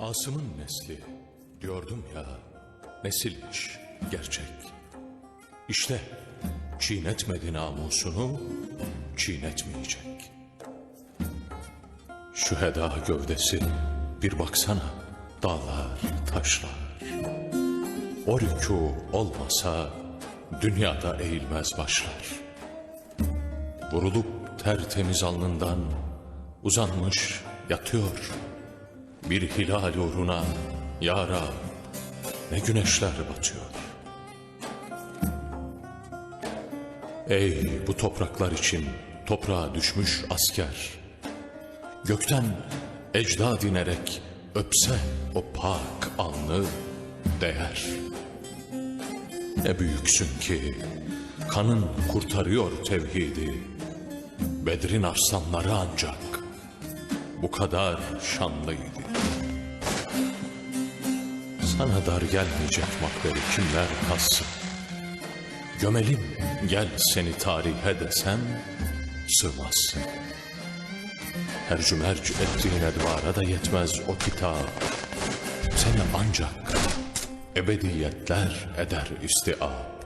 Asım'ın nesli diyordum ya nesilmiş gerçek. İşte çiğnetmedi namusunu çiğnetmeyecek. Şu heda gövdesi bir baksana dağlar taşlar. O rükû olmasa dünyada eğilmez başlar. Vurulup tertemiz alnından uzanmış yatıyor. Bir hilal uğruna ya Rab ne güneşler batıyor. Ey bu topraklar için toprağa düşmüş asker. Gökten ecdad inerek öpse o pak alnı değer. Ne büyüksün ki kanın kurtarıyor tevhidi. Bedrin arslanları ancak bu kadar şanlıydı. Sana dar gelmeyecek makberi kimler kalsın. Gömelim gel seni tarihe desem sığmazsın. Hercü merc ettiğin edvara da yetmez o kitap. Seni ancak ebediyetler eder istia.